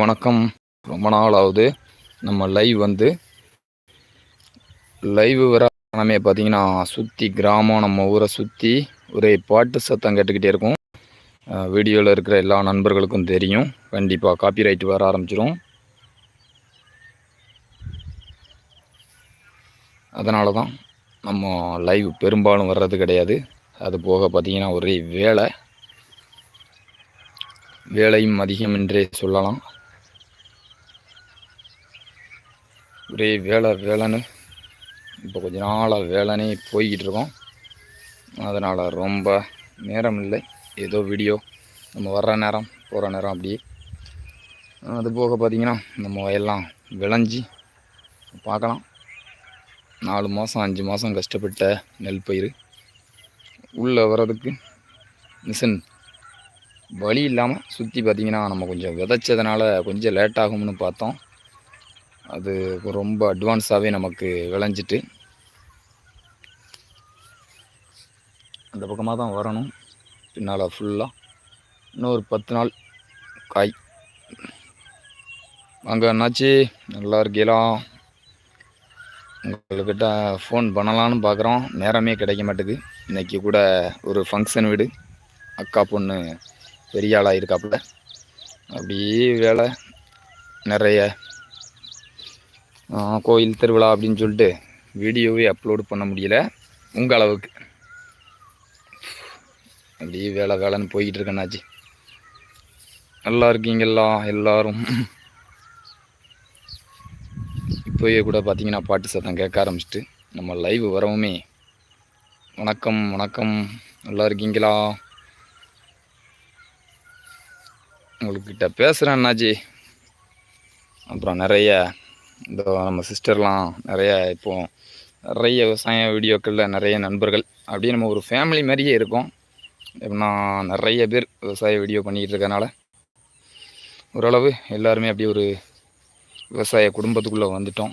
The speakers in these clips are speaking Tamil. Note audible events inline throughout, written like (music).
வணக்கம். ரொம்ப நாள் ஆகுது நம்ம லைவ் வந்து லைவ் வர காரணமே பார்த்தீங்கன்னா சுற்றி கிராமம் நம்ம ஊரை சுற்றி ஒரே பாட்டு சத்தம் கேட்டுக்கிட்டே இருக்கும். வீடியோவில் இருக்கிற எல்லா நண்பர்களுக்கும் தெரியும். கண்டிப்பாக காப்பி ரைட் வர ஆரம்பிச்சிடும் அதனால தான் நம்ம லைவ் பெரும்பாலும் வர்றது கிடையாது. அது போக பார்த்தீங்கன்னா ஒரே வேலை. வேலையும் அதிகம் என்றே சொல்லலாம். ஒரே வேலை வேலைன்னு இப்போ கொஞ்ச நாளாக வேலைனே போய்கிட்டு இருக்கோம் அதனால் ரொம்ப நேரம் இல்லை. ஏதோ வீடியோ நம்ம வர்ற நேரம் போகிற நேரம் அப்படியே. அது போக பார்த்திங்கன்னா நம்ம வயல்லாம் விளைஞ்சி பார்க்கலாம். நாலு மாதம் அஞ்சு மாதம் கஷ்டப்பட்ட நெல் பயிர் உள்ளே வர்றதுக்கு மிஷின். வழி இல்லாமல் சுற்றி பார்த்திங்கன்னா நம்ம கொஞ்சம் விதைச்சதுனால கொஞ்சம் லேட் ஆகும்னு பார்த்தோம். அது ரொம்ப அட்வான்ஸாகவே நமக்கு விளைஞ்சிட்டு அந்த பக்கமாக தான் வரணும். பின்னால் ஃபுல்லாக இன்னும் ஒரு பத்து நாள் காய். வாங்க என்னாச்சு நல்லா இருக்கலாம் உங்கள்கிட்ட ஃபோன் பண்ணலான்னு பார்க்குறோம் நேரமே கிடைக்க மாட்டேது. இன்றைக்கி கூட ஒரு ஃபங்க்ஷன் வீடு. அக்கா பொண்ணு பெரிய ஆளாக இருக்காப்புல அப்படியே வேலை நிறைய கோயில் திருவிழா அப்படின்னு சொல்லிட்டு வீடியோவே அப்லோடு பண்ண முடியல. உங்கள் அளவுக்கு. அப்படியே வேலை வேலைன்னு போய்கிட்டு இருக்கேன்னாச்சு நல்லா இருக்கீங்களா எல்லாரும். இப்போயே கூட பார்த்தீங்கன்னா பாட்டு சத்தம் கேட்க ஆரம்பிச்சிட்டு நம்ம லைவ் வரவுமே வணக்கம் வணக்கம். நல்லா இருக்கீங்களா? உங்கள்கிட்ட பேசுகிறேன் அண்ணாஜி அப்புறம் நிறைய இந்த நம்ம சிஸ்டர்லாம் நிறைய இப்போது நிறைய விவசாய வீடியோக்களில் நிறைய நண்பர்கள் அப்படியே நம்ம ஒரு ஃபேமிலி மாதிரியே இருக்கோம். எப்படின்னா நிறைய பேர் விவசாய வீடியோ பண்ணிக்கிட்டு இருக்கனால ஓரளவு எல்லாருமே அப்படியே ஒரு விவசாய குடும்பத்துக்குள்ளே வந்துட்டோம்.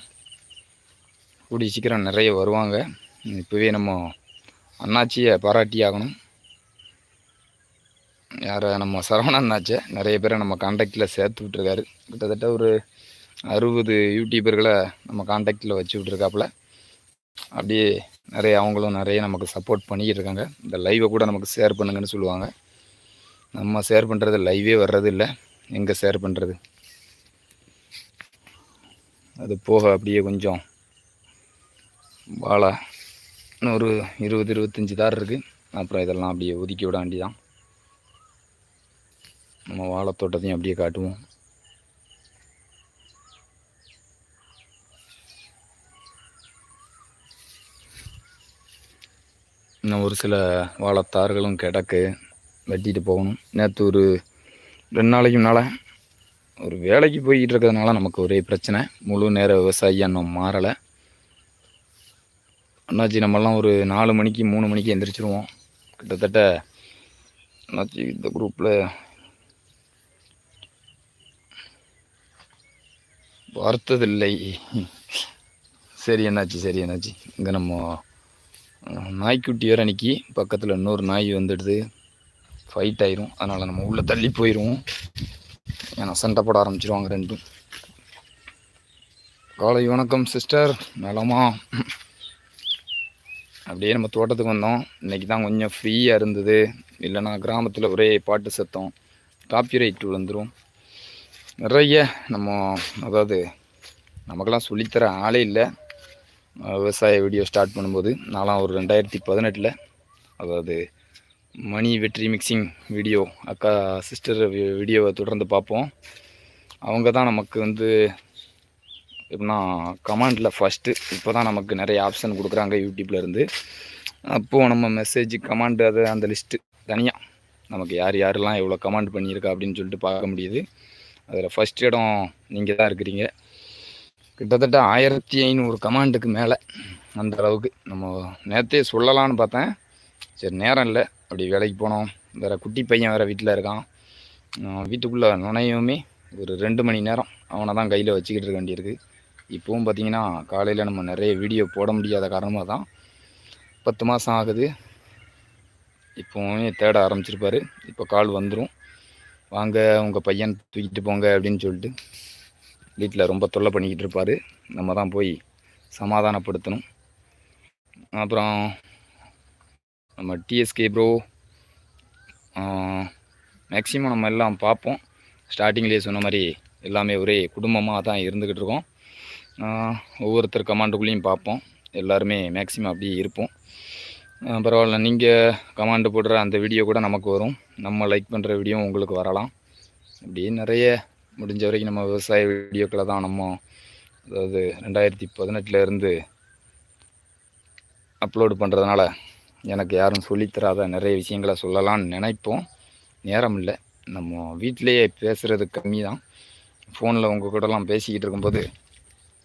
கூடிய சீக்கிரம் நிறைய வருவாங்க. இப்போவே நம்ம அண்ணாச்சியை பாராட்டி ஆகணும். யாரை? நம்ம சரவண சரவணன்னாச்சே நிறைய பேரை நம்ம காண்டாக்டில் சேர்த்து விட்ருக்காரு கிட்டத்தட்ட ஒரு அறுபது யூடியூபர்களை நம்ம காண்டாக்டில் வச்சு விட்ருக்காப்புல அப்படியே நிறைய அவங்களும் நிறைய நமக்கு சப்போர்ட் பண்ணிக்கிட்டு இருக்காங்க இந்த லைவை கூட நமக்கு ஷேர் பண்ணுங்கன்னு சொல்லுவாங்க. நம்ம ஷேர் பண்ணுறது லைவே வர்றது இல்லை. எங்கே ஷேர் பண்ணுறது அது போக அப்படியே கொஞ்சம் வாழா. இன்னும் ஒரு இருபது இருபத்தஞ்சி தார் இருக்குது அப்புறம் இதெல்லாம் அப்படியே ஒதுக்கி விட வேண்டியதான் நம்ம வாழைத்தோட்டத்தையும் அப்படியே காட்டுவோம். இன்னும் ஒரு சில வாழைத்தார்களும் கிடக்கு. வெட்டிட்டு போகணும். நேற்று ஒரு ரெண்டு நாளைக்கு முன்னால் ஒரு வேலைக்கு போய்கிட்டு இருக்கிறதுனால நமக்கு ஒரே பிரச்சனை. முழு நேர விவசாயி இன்னும் மாறலை. அண்ணாச்சி நம்மெல்லாம் ஒரு நாலு மணிக்கு மூணு மணிக்கு எந்திரிச்சிருவோம். கிட்டத்தட்ட அண்ணாச்சி இந்த குரூப்பில் பார்த்ததில்லை. சரி என்னாச்சு சரி என்னாச்சு இங்கே நம்ம நாய்க்குட்டி வேறு அன்றைக்கி பக்கத்தில் இன்னொரு நாய் வந்துடுது. ஃபைட் ஆயிரும். அதனால் நம்ம உள்ளே தள்ளி போயிடுவோம் ஏன்னா சண்டை போட ஆரம்பிச்சிருவாங்க ரெண்டும். காலை வணக்கம் சிஸ்டர் நலமா? அப்படியே நம்ம தோட்டத்துக்கு வந்தோம். இன்றைக்கி தான் கொஞ்சம் ஃப்ரீயாக இருந்தது. இல்லைன்னா கிராமத்தில் ஒரே பாட்டு சத்தம். காப்பி ரைட் வந்துடும் நிறைய நம்ம அதாவது நமக்கெல்லாம் சொல்லித்தர ஆளே இல்லை. விவசாய வீடியோ ஸ்டார்ட் பண்ணும்போது நான்லாம் ஒரு ரெண்டாயிரத்தி பதினெட்டில் அதாவது மணி வெற்றி மிக்சிங் வீடியோ அக்கா சிஸ்டர் வீடியோவை தொடர்ந்து பார்ப்போம். அவங்க தான் நமக்கு வந்து எப்படின்னா கமாண்டில் ஃபஸ்ட்டு இப்போ தான் நமக்கு நிறைய ஆப்ஷன் கொடுக்குறாங்க யூடியூப்பில் இருந்து. அப்போது நம்ம மெசேஜ் கமாண்டு அது அந்த லிஸ்ட்டு தனியாக நமக்கு யார் யாரெல்லாம் எவ்வளோ கமாண்ட் பண்ணியிருக்கா அப்படின்னு சொல்லிட்டு பார்க்க முடியுது. அதில் ஃபஸ்ட் இடம் நீங்கள் தான் இருக்கிறீங்க. கிட்டத்தட்ட ஆயிரத்தி ஐநூறு கமாண்டுக்கு மேலே அந்த அளவுக்கு. நம்ம நேற்றே சொல்லலான்னு பார்த்தேன். சரி நேரம் இல்லை. அப்படி வேலைக்கு போனோம். வேறு குட்டி பையன் வேறு வீட்டில் இருக்கான். வீட்டுக்குள்ளே நுழையுமே ஒரு ரெண்டு மணி நேரம் அவனை தான் கையில் வச்சுக்கிட்டு இருக்க வேண்டியிருக்கு. இப்போவும் பார்த்திங்கன்னா காலையில் நம்ம நிறைய வீடியோ போட முடியாத காரணமாக தான் பத்து மாதம் ஆகுது. இப்போவும் தேட ஆரம்பிச்சிருப்பார். இப்போ கால் வந்துடும் வாங்க உங்கள் பையன் தூக்கிட்டு போங்க அப்படின்னு சொல்லிட்டு வீட்டில் ரொம்ப தொல்லை பண்ணிக்கிட்டு இருப்பார். நம்ம தான் போய் சமாதானப்படுத்தணும். அப்புறம் நம்ம டிஎஸ்கே ப்ரோ மேக்ஸிமம் நம்ம எல்லாம் பார்ப்போம். ஸ்டார்டிங்லேயே சொன்ன மாதிரி எல்லாமே ஒரே குடும்பமாக தான் இருந்துக்கிட்டு இருக்கோம். ஒவ்வொருத்தர் கமாண்டுக்குள்ளேயும் பார்ப்போம். எல்லாருமே மேக்ஸிமம் அப்படியே இருப்போம். பரவாயில்ல நீங்கள் கமாண்டு போடுற அந்த வீடியோ கூட நமக்கு வரும். நம்ம லைக் பண்ணுற வீடியோ உங்களுக்கு வரலாம். இப்படி நிறைய முடிஞ்ச வரைக்கும் நம்ம விவசாய வீடியோக்களை தான் நம்ம அதாவது ரெண்டாயிரத்தி பதினெட்டுலேருந்து அப்லோடு பண்ணுறதுனால எனக்கு யாரும் சொல்லித்தராத நிறைய விஷயங்களை சொல்லலாம்னு நினைப்போம். நேரம் இல்லை நம்ம வீட்டிலேயே பேசுகிறது கம்மி தான் ஃபோனில் உங்கள் கூடலாம் பேசிக்கிட்டு இருக்கும்போது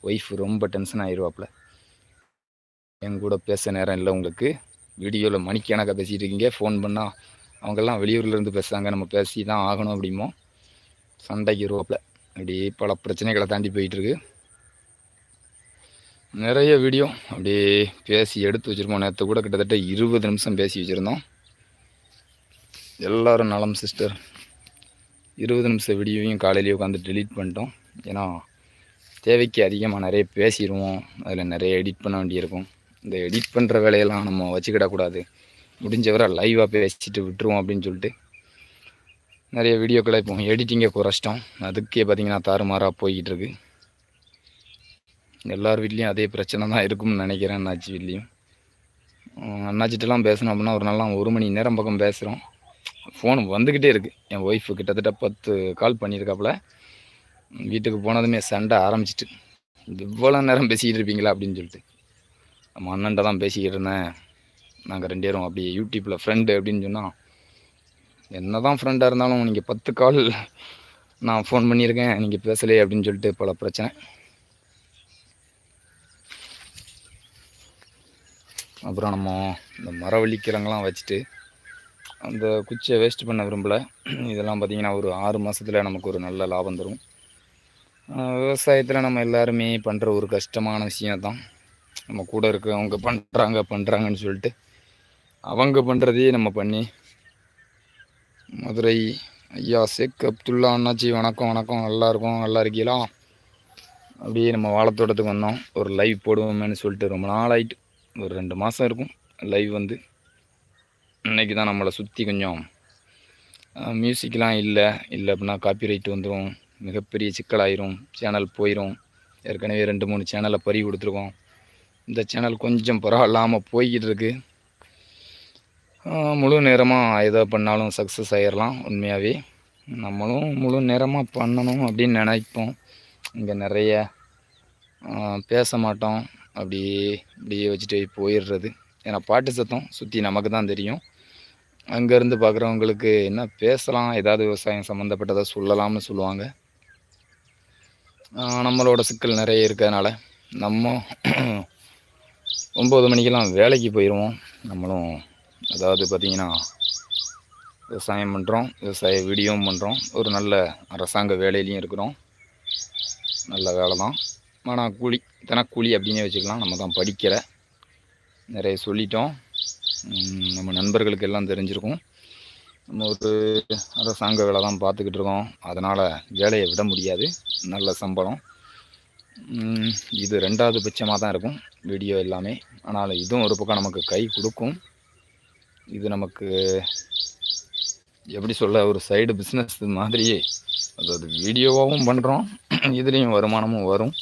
ஒய்ஃப் ரொம்ப டென்ஷன் ஆயிடுவாப்புல என் கூட பேச நேரம் இல்லை உங்களுக்கு. வீடியோவில் மணிக்கணக்காக பேசிகிட்டு இருக்கீங்க. ஃபோன் பண்ணால் அவங்கெல்லாம் வெளியூர்லேருந்து பேசுகிறாங்க நம்ம பேசி தான் ஆகணும் அப்படிமோ சண்டைக்கு ரோப்பில் அப்படி பல பிரச்சனைகளை தாண்டி போயிட்டுருக்கு. நிறைய வீடியோ அப்படியே பேசி எடுத்து வச்சுருக்கோம். நேற்று கூட கிட்டத்தட்ட இருபது நிமிஷம் பேசி வச்சுருந்தோம். எல்லோரும் நலம் சிஸ்டர் இருபது நிமிஷம் வீடியோவையும் காலையிலேயே உட்காந்து டெலீட் பண்ணிட்டோம். ஏன்னா தேவைக்கு அதிகமாக நிறைய பேசிடுவோம். அதில் நிறைய எடிட் பண்ண வேண்டியிருக்கும். இந்த எடிட் பண்ணுற வேலையெல்லாம் நம்ம வச்சுக்கிடக்கூடாது. முடிஞ்சவரை லைவாக பேசிட்டு விட்டுருவோம் அப்படின்னு சொல்லிட்டு நிறைய வீடியோக்களை இப்போ எடிட்டிங்கே குறைச்சிட்டோம். அதுக்கே பார்த்திங்கன்னா தாறுமாறாக போய்கிட்டு இருக்கு எல்லார் வீட்லேயும் அதே பிரச்சனை தான் இருக்கும்னு நினைக்கிறேன் அண்ணாச்சி வீட்லேயும். அண்ணாச்சிட்டலாம் பேசணும் அப்படின்னா ஒரு நாளாம் ஒரு மணி நேரம் பக்கம் பேசுகிறோம் ஃபோன் வந்துக்கிட்டே இருக்குது என் ஒய்ஃபு கிட்டத்தட்ட பத்து கால் பண்ணியிருக்காப்புல. வீட்டுக்கு போனதுமே சண்டை ஆரம்பிச்சிட்டு. இவ்வளோ நேரம் பேசிக்கிட்டு இருப்பீங்களா அப்படின்னு சொல்லிட்டு. நம்ம அண்ணன்ட்ட தான் பேசிக்கிட்டு இருந்தேன். நாங்கள் ரெண்டு பேரும் அப்படியே யூடியூப்பில் ஃப்ரெண்டு அப்படின்னு சொன்னால் என்ன தான் ஃப்ரெண்டாக இருந்தாலும் நீங்கள் பத்து கால் நான் ஃபோன் பண்ணியிருக்கேன் நீங்கள் பேசலையே அப்படின்னு சொல்லிட்டு பல பிரச்சனை. அப்புறம் நம்ம இந்த மரவள்ளிக்கிழங்கெல்லாம் வச்சுட்டு அந்த குச்சியை வேஸ்ட் பண்ண விரும்பல. இதெல்லாம் பார்த்திங்கன்னா ஒரு ஆறு மாதத்துல நமக்கு ஒரு நல்ல லாபம் தரும். விவசாயத்தில் நம்ம எல்லாருமே பண்ணுற ஒரு கஷ்டமான விஷயம் தான் நம்ம கூட இருக்கவங்க பண்ணுறாங்க பண்ணுறாங்கன்னு சொல்லிட்டு அவங்க பண்ணுறதையே நம்ம பண்ணி மதுரை ஐயா ஷேக் அப்துல்லா அண்ணாச்சி வணக்கம் வணக்கம். நல்லா இருக்கும். நல்லா இருக்கீங்களா? அப்படியே நம்ம வாழைத்தோட்டத்துக்கு வந்தோம். ஒரு லைவ் போடுவோமேன்னு சொல்லிட்டு ரொம்ப நாள் ஆயிட்டு ஒரு ரெண்டு மாதம் இருக்கும். லைவ் வந்து. இன்றைக்கி தான் நம்மளை சுற்றி கொஞ்சம் மியூசிக்லாம் இல்லை. இல்லை அப்படின்னா காப்பிரைட் வந்துடும் மிகப்பெரிய சிக்கலாயிரும். சேனல் போயிடும் ஏற்கனவே ரெண்டு மூணு சேனலை பறி கொடுத்துருக்கோம். இந்த சேனல் கொஞ்சம் பரவாயில்லாமல் போய்கிட்டு இருக்குது முழு நேரமாக எதை பண்ணாலும் சக்ஸஸ் ஆயிடலாம் உண்மையாகவே நம்மளும் முழு நேரமாக பண்ணணும் அப்படின்னு நினைப்போம். இங்கே நிறைய பேச மாட்டோம். அப்படியே இப்படியே வச்சுட்டு போயிடுறது. ஏன்னா பாட்டு சத்தம் சுற்றி நமக்கு தான் தெரியும். அங்கேருந்து பார்க்குறவங்களுக்கு என்ன பேசலாம் ஏதாவது விவசாயம் சம்மந்தப்பட்டதை சொல்லலாம்னு சொல்லுவாங்க. நம்மளோட சிக்கல் நிறைய இருக்கிறதுனால நம்ம ஒம்பது மணிக்கெல்லாம் வேலைக்கு போயிடுவோம். நம்மளும் அதாவது பார்த்திங்கன்னா விவசாயம் பண்ணுறோம் விவசாய வீடியோவும் பண்ணுறோம் ஒரு நல்ல அரசாங்க வேலையிலையும் இருக்கிறோம். நல்ல வேலை தான். ஆனால் கூலி தினக்கூலி அப்படின்னே வச்சுக்கலாம். நம்ம தான் படிக்கலை. நிறைய சொல்லிட்டோம். நம்ம நண்பர்களுக்கு எல்லாம் தெரிஞ்சிருக்கும். நம்ம ஒரு அரசாங்க வேலை தான் பார்த்துக்கிட்டு இருக்கோம். அதனால் வேலையை விட முடியாது. நல்ல சம்பளம். இது ரெண்டாவது பட்சமாக தான் இருக்கும். வீடியோ எல்லாமே. ஆனால் இதுவும் ஒரு பக்கம் நமக்கு கை கொடுக்கும். இது நமக்கு எப்படி சொல்ல ஒரு சைடு பிஸ்னஸ் மாதிரியே. அதாவது வீடியோவாகவும் பண்ணுறோம் (clears throat) இதுலேயும் வருமானமும் வரும்.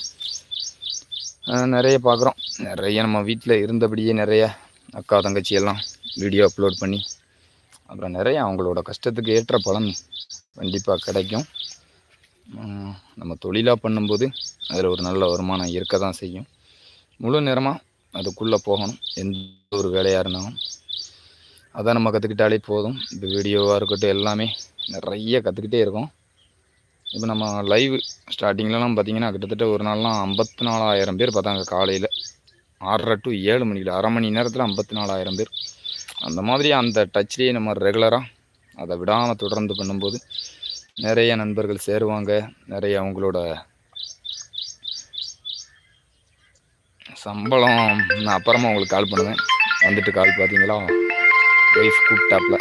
நிறைய பார்க்குறோம் நிறைய நம்ம வீட்டில் இருந்தபடியே நிறைய அக்கா தங்கச்சி எல்லாம் வீடியோ அப்லோட் பண்ணி அப்புறம் நிறைய அவங்களோட கஷ்டத்துக்கு ஏற்ற பலன் கண்டிப்பாக கிடைக்கும். நம்ம தொழிலாக பண்ணும்போது அதில் ஒரு நல்ல வருமானம் இருக்க தான் செய்யும். முழு நேரமாக அதுக்குள்ளே போகணும். எந்த ஒரு வேலையாக இருந்தாலும். அதை நம்ம கற்றுக்கிட்டாலே போதும். இந்த வீடியோவாக இருக்கட்டும் எல்லாமே நிறைய கற்றுக்கிட்டே இருக்கோம். இப்போ நம்ம லைவ் ஸ்டார்டிங்லலாம் பார்த்திங்கன்னா கிட்டத்தட்ட ஒரு நாள்லாம் ஐம்பத்தி நாலாயிரம் பேர் பார்த்தாங்க காலையில். ஆறரை டு ஏழு மணிக்கு அரை மணி நேரத்தில் ஐம்பத்தி நாலாயிரம் பேர். அந்த மாதிரி அந்த டச்லேயே நம்ம ரெகுலராக அதை விடாமல் தொடர்ந்து பண்ணும்போது நிறைய நண்பர்கள் சேருவாங்க. நிறைய அவங்களோட சம்பளம் நான் அப்புறமா உங்களுக்கு கால் பண்ணுவேன். வந்துட்டு கால் பார்த்தீங்களா ஒய்ஃப் கூப்பிட்டாப்ல.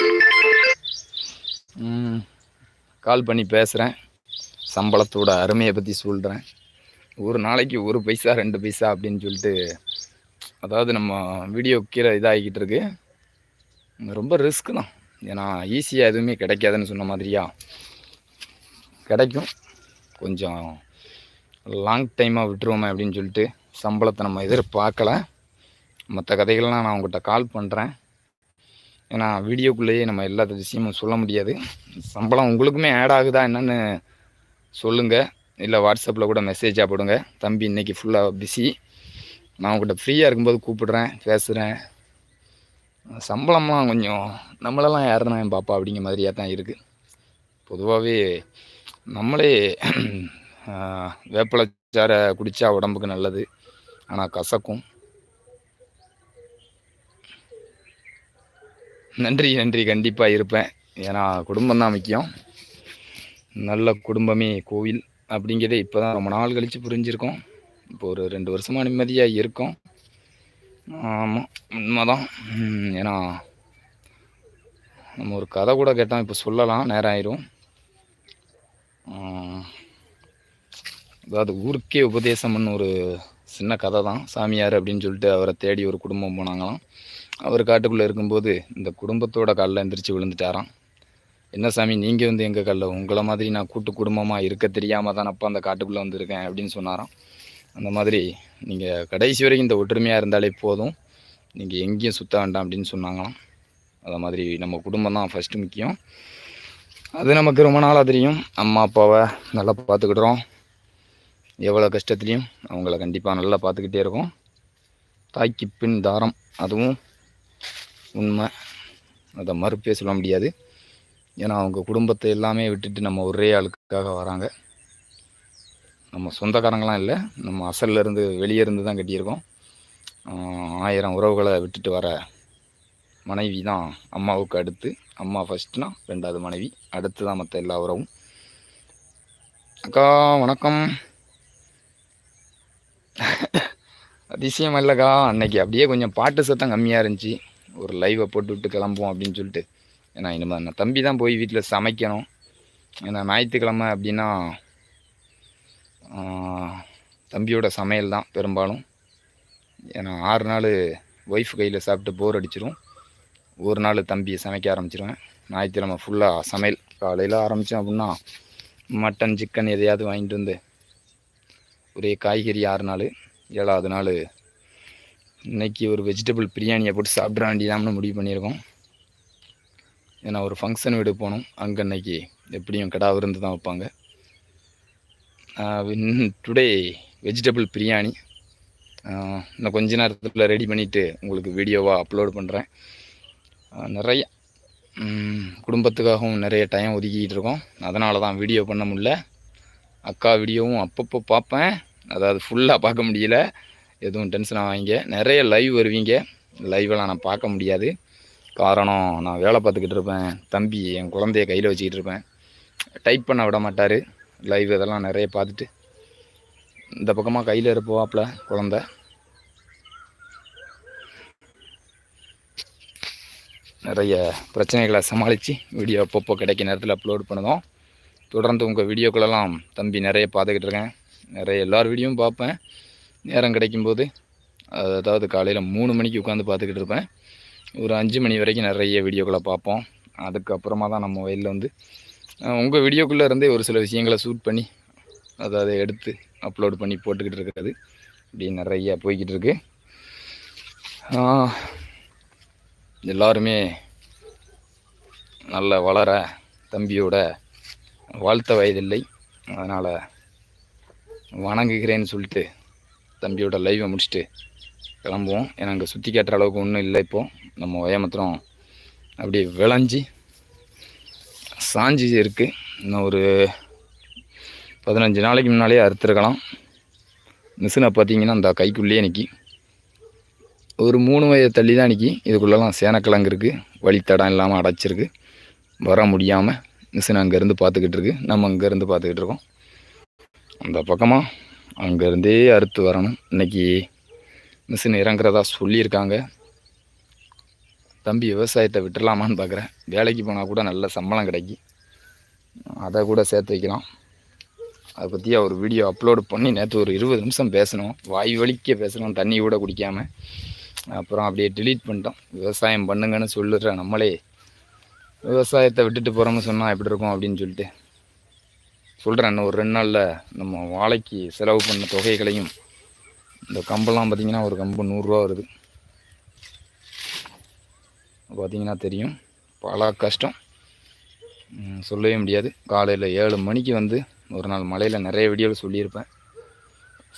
ம் கால் பண்ணி பேசுகிறேன் சம்பளத்தோட அருமையை பற்றி சொல்கிறேன் ஒரு நாளைக்கு ஒரு பைசா ரெண்டு பைசா அப்படின்னு சொல்லிட்டு அதாவது நம்ம வீடியோ கீழே இதாகிக்கிட்டு இருக்கு. ரொம்ப ரிஸ்க் தான். ஏன்னா ஈஸியாக எதுவுமே கிடைக்காதுன்னு சொன்ன மாதிரியா? கிடைக்கும். கொஞ்சம் லாங் டைமாக விட்டுருவோமே அப்படின்னு சொல்லிட்டு சம்பளத்தை நம்ம எதிர்பார்க்கல. மற்ற கதைகள்லாம் நான் உங்கள்கிட்ட கால் பண்ணுறேன் ஏன்னா வீடியோக்குள்ளேயே நம்ம எல்லா விஷயமும் சொல்ல முடியாது. சம்பளம் உங்களுக்குமே ஆட் ஆகுதா என்னன்னு சொல்லுங்கள் இல்லை வாட்ஸ்அப்பில் கூட மெசேஜாக போடுங்க. தம்பி இன்றைக்கி ஃபுல்லாக பிஸி நான் உங்கள்கிட்ட ஃப்ரீயாக இருக்கும்போது கூப்பிடுறேன் பேசுகிறேன் சம்பளம்லாம் கொஞ்சம் நம்மளெல்லாம் யாருன்னா என் பாப்பா அப்படிங்கிற மாதிரியாக தான் இருக்குது பொதுவாகவே நம்மளே வேப்பிலச்சாரை குடித்தா உடம்புக்கு நல்லது. ஆனால் கசக்கும். நன்றி நன்றி. கண்டிப்பாக இருப்பேன். ஏன்னா குடும்பம் தான் முக்கியம். நல்ல குடும்பமே கோவில் அப்படிங்கிறதே இப்போ தான் ரொம்ப நாள் கழித்து புரிஞ்சிருக்கோம். இப்போ ஒரு ரெண்டு வருஷமாக நிம்மதியாக இருக்கோம். ஆமாம் உண்மைதான். ஏன்னா நம்ம ஒரு கதை கூட கேட்டோம் இப்போ சொல்லலாம் நேரம் ஆயிரும். அதாவது ஊருக்கே உபதேசம்னு ஒரு சின்ன கதை தான் சாமியார் அப்படின்னு சொல்லிட்டு அவரை தேடி ஒரு குடும்பம் போனாங்களாம். அவர் காட்டுக்குள்ளே இருக்கும்போது இந்த குடும்பத்தோட காலில் எந்திரிச்சு விழுந்துட்டாராம். என்ன சாமி நீங்கள் வந்து எங்கள் காலில்? உங்களை மாதிரி நான் கூட்டு குடும்பமாக இருக்க தெரியாமல் தான் அப்போ அந்த காட்டுக்குள்ளே வந்திருக்கேன் அப்படின்னு சொன்னாராம். அந்த மாதிரி நீங்கள் கடைசி வரைக்கும் இந்த ஒற்றுமையாக இருந்தாலே போதும். நீங்கள் எங்கேயும் சுற்ற வேண்டாம் அப்படின்னு சொன்னாங்களாம். அதை மாதிரி நம்ம குடும்பம் தான் ஃபஸ்ட்டு முக்கியம். அது நமக்கு ரொம்ப நாளாக தெரியும். அம்மா அப்பாவை நல்லா பார்த்துக்கிடுறோம். எவ்வளோ கஷ்டத்துலேயும் அவங்கள கண்டிப்பாக நல்லா பார்த்துக்கிட்டே இருக்கோம். தாய்க்கு பின் தாரம். அதுவும் உண்மை. அதை மறுப்பே சொல்ல முடியாது. ஏன்னா அவங்க குடும்பத்தை எல்லாமே விட்டுட்டு நம்ம ஒரே ஆளுக்காக வராங்க. நம்ம சொந்தக்காரங்களாம் இல்லை. நம்ம அசல்லேருந்து வெளியே இருந்து தான் கட்டியிருக்கோம். ஆயிரம் உறவுகளை விட்டுட்டு வர மனைவி தான் அம்மாவுக்கு அடுத்து. அம்மா ஃபஸ்ட்னா ரெண்டாவது மனைவி. அடுத்து தான் மற்ற எல்லா உறவும். அக்கா வணக்கம். அதிசயம் இல்லைக்கா. அன்னைக்கு அப்படியே கொஞ்சம் பாட்டு சத்தம் கம்மியாக இருந்துச்சு. ஒரு லைவை போட்டு விட்டு கிளம்புவோம் அப்படின்னு சொல்லிட்டு. ஏன்னா இனிமேல் நான் தம்பி தான் போய் வீட்டில் சமைக்கணும். ஏன்னா ஞாயிற்றுக்கிழமை அப்படின்னா தம்பியோட சமையல் தான் பெரும்பாலும். ஏன்னா ஆறு நாள் ஒய்ஃப் கையில் சாப்பிட்டு போர் அடிச்சிடும் ஒரு நாள் தம்பியை சமைக்க ஆரம்பிச்சிருவேன். ஞாயிற்றுக்கிழமை ஃபுல்லாக சமையல். காலையில் ஆரம்பித்தோம் அப்படின்னா மட்டன் சிக்கன் எதையாவது வாங்கிட்டு வந்து ஒரே காய்கறி ஆறு நாள் ஏழாவது நாள் இன்றைக்கி ஒரு வெஜிடபிள் பிரியாணியை போட்டு சாப்பிட்ற வேண்டியதாம்னு முடிவு பண்ணியிருக்கோம். ஏன்னா ஒரு ஃபங்க்ஷன் வீடு போகணும். அங்கே இன்னைக்கு எப்படியும் கடா விருந்து தான் வைப்பாங்க. Today vegetable biryani. இன்னும் கொஞ்ச நேரத்தில் ரெடி பண்ணிவிட்டு உங்களுக்கு வீடியோவாக அப்லோட் பண்ணுறேன் நிறைய குடும்பத்துக்காகவும் நிறைய டைம் ஒதுக்கிட்டு இருக்கோம். அதனால தான் வீடியோ பண்ண முடில அக்கா வீடியோவும் அப்பப்போ பார்ப்பேன். அதாவது ஃபுல்லாக பார்க்க முடியல. எதுவும் டென்ஷன் ஆவாங்க நிறைய லைவ் வருவீங்க. லைவெல்லாம் நான் பார்க்க முடியாது. காரணம் நான் வேலை பார்த்துக்கிட்டு இருப்பேன். தம்பி என் குழந்தைய கையில் வச்சுக்கிட்டு இருப்பேன். டைப் பண்ண விட மாட்டார். லைவ் இதெல்லாம் நிறைய பார்த்துட்டு. இந்த பக்கமாக கையில் இருப்போவாப்பில் குழந்த. நிறைய பிரச்சனைகளை சமாளித்து வீடியோ அப்பப்போ கிடைக்க நேரத்தில் அப்லோட் பண்ணுதோம். தொடர்ந்து உங்கள் வீடியோக்களெல்லாம் தம்பி நிறைய பார்த்துக்கிட்டு இருக்கேன். நிறைய எல்லார் வீடியோவும் பார்ப்பேன். நேரம் கிடைக்கும்போது அதாவது காலையில் மூணு மணிக்கு உட்காந்து பார்த்துக்கிட்டு இருப்பேன். ஒரு அஞ்சு மணி வரைக்கும் நிறைய வீடியோக்களை பார்ப்போம். அதுக்கப்புறமா தான் நம்ம மொபைலில் வந்து உங்கள் வீடியோக்குள்ளே இருந்தே ஒரு சில விஷயங்களை ஷூட் பண்ணி அதாவது எடுத்து அப்லோட் பண்ணி போட்டுக்கிட்டு இருக்கிறது. இப்படி நிறைய போய்கிட்டு இருக்கு. எல்லாருமே நல்ல வளர தம்பியோட வாழ்த்த வயதில்லை. அதனால் வணங்குகிறேன்னு சொல்லிட்டு தம்பியோட லைவை முடிச்சுட்டு கிளம்புவோம். ஏன்னா அங்கே சுற்றி கேட்டுற அளவுக்கு ஒன்றும் இல்லை இப்போது நம்ம வயமத்திரம் அப்படியே விளைஞ்சி சாஞ்சி இருக்குது இன்னும் ஒரு பதினஞ்சு நாளைக்கு முன்னாலே அறுத்துருக்கலாம். மிஷினை பார்த்தீங்கன்னா அந்த கைக்குள்ளேயே நிற்கி ஒரு மூணு வயது தள்ளி தான் நிற்கி இதுக்குள்ளெல்லாம் சேனக்கிழங்கு இருக்குது வழித்தடம் இல்லாமல் அடைச்சிருக்கு. வர முடியாமல் மிஷின் அங்கேருந்து பார்த்துக்கிட்டு இருக்கு. நம்ம அங்கேருந்து பார்த்துக்கிட்டு இருக்கோம். அந்த பக்கமாக அங்கேருந்தே அறுத்து வரணும். இன்றைக்கி மிஷின் இறங்குறதா சொல்லியிருக்காங்க. தம்பி விவசாயத்தை விட்டுடலாமான்னு பார்க்குறேன் வேலைக்கு போனால் கூட நல்ல சம்பளம் கிடைக்கி. அதை கூட சேர்த்து வைக்கலாம். அதை பற்றி ஒரு வீடியோ அப்லோடு பண்ணி நேற்று ஒரு இருபது நிமிஷம் பேசணும். வாய் வலிக்க பேசணும். தண்ணி கூட குடிக்காமல் அப்புறம் அப்படியே டிலீட் பண்ணிட்டோம். விவசாயம் பண்ணுங்கன்னு சொல்லுற நம்மளே. விவசாயத்தை விட்டுட்டு போகிறோம்னு சொன்னால் எப்படி இருக்கும் அப்படின்னு சொல்லிட்டு. சொல்கிறேன் இன்னும் ஒரு ரெண்டு நாளில் நம்ம வாழைக்கு செலவு பண்ண தொகைகளையும் இந்த கம்பெல்லாம் பார்த்தீங்கன்னா ஒரு கம்பு நூறுரூவா வருது. பார்த்தீங்கன்னா தெரியும். பல கஷ்டம். சொல்லவே முடியாது. காலையில் ஏழு மணிக்கு வந்து ஒரு நாள் மழையில் நிறைய வீடியோவில் சொல்லியிருப்பேன்.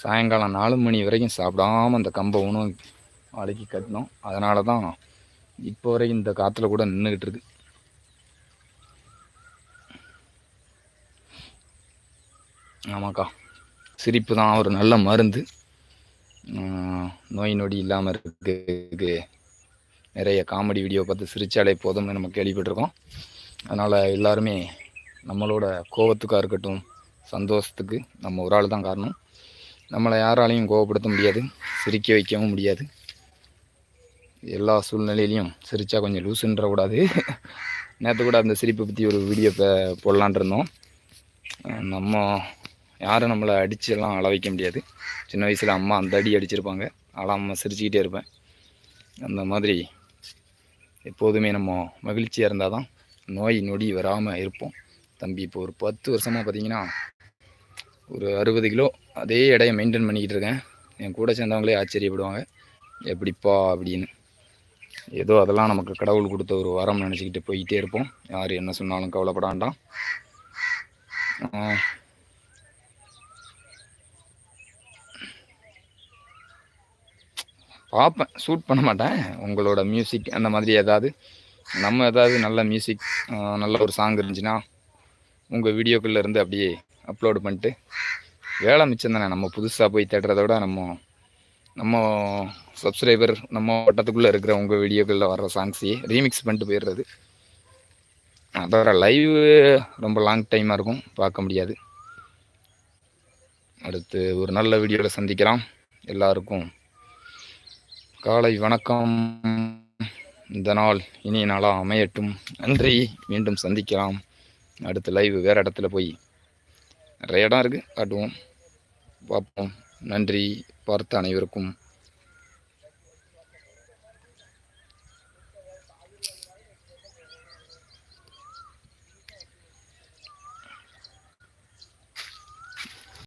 சாயங்காலம் நாலு மணி வரைக்கும் சாப்பிடாம அந்த கம்பை உணவு வாழைக்கு கட்டினோம். அதனால தான் இப்போ வரைக்கும் இந்த காற்றுல கூட நின்றுக்கிட்டு இருக்குது ஆமாக்கா. சிரிப்பு தான் ஒரு நல்ல மருந்து. நோய் நொடி இல்லாமல் இருக்கிறதுக்கு நிறைய காமெடி வீடியோ பார்த்து சிரிச்சாலே போதும்னு நம்ம கேள்விப்பட்டிருக்கோம். அதனால் எல்லாருமே நம்மளோட கோவத்துக்காக இருக்கட்டும் சந்தோஷத்துக்கு நம்ம ஒரு ஆள் தான் காரணம். நம்மளை யாராலையும் கோவப்படுத்த முடியாது சிரிக்க வைக்கவும் முடியாது. எல்லா சூழ்நிலையிலையும் சிரித்தா கொஞ்சம் லூசுன்ற கூடாது. நேற்று கூட அந்த சிரிப்பை பற்றி ஒரு வீடியோ போடலான் இருந்தோம். நம்ம யாரும் நம்மளை அடிச்செல்லாம் அழ வைக்க முடியாது. சின்ன வயசில் அம்மா அந்த அடி அடிச்சிருப்பாங்க. அழாமல் சிரிச்சுக்கிட்டே இருப்பேன். அந்த மாதிரி எப்போதுமே நம்ம மகிழ்ச்சியாக இருந்தால் தான் நோய் நொடி வராமல் இருப்போம். தம்பி இப்போ ஒரு பத்து வருஷமாக பார்த்தீங்கன்னா ஒரு அறுபது கிலோ அதே இடையை மெயின்டைன் பண்ணிக்கிட்டு இருக்கேன். என் கூட சேர்ந்தவங்களே ஆச்சரியப்படுவாங்க. எப்படிப்பா அப்படின்னு. ஏதோ அதெல்லாம் நமக்கு கடவுள் கொடுத்த ஒரு வரம் நினச்சிக்கிட்டு போயிட்டே இருப்போம். யார் என்ன சொன்னாலும் கவலைப்பட வேண்டாம். பார்ப்பேன். ஷூட் பண்ண மாட்டேன். உங்களோட மியூசிக் அந்த மாதிரி ஏதாவது நம்ம ஏதாவது நல்ல மியூசிக் நல்ல ஒரு சாங் இருந்துச்சுன்னா உங்கள் வீடியோக்குள்ளே இருந்து அப்படியே அப்லோடு பண்ணிட்டு வேலை மிச்சம் தானே. நம்ம புதுசாக போய் தேடுறத விட நம்ம நம்ம சப்ஸ்கிரைபர் நம்ம வட்டத்துக்குள்ளே இருக்கிற உங்கள் வீடியோக்களில் வர்ற சாங்ஸையே ரீமிக்ஸ் பண்ணிட்டு போயிடுறது. அதோட லைவ் ரொம்ப லாங் டைமாக இருக்கும். பார்க்க முடியாது. அடுத்து ஒரு நல்ல வீடியோவில் சந்திக்கலாம். எல்லாருக்கும் காலை வணக்கம். இந்த நாள் இனிய நாளாக அமையட்டும். நன்றி. மீண்டும் சந்திக்கலாம். அடுத்த லைவ் வேறு இடத்துல போய். நிறைய இடம் இருக்குது காட்டுவோம். பார்ப்போம். நன்றி. பார்த்த அனைவருக்கும்.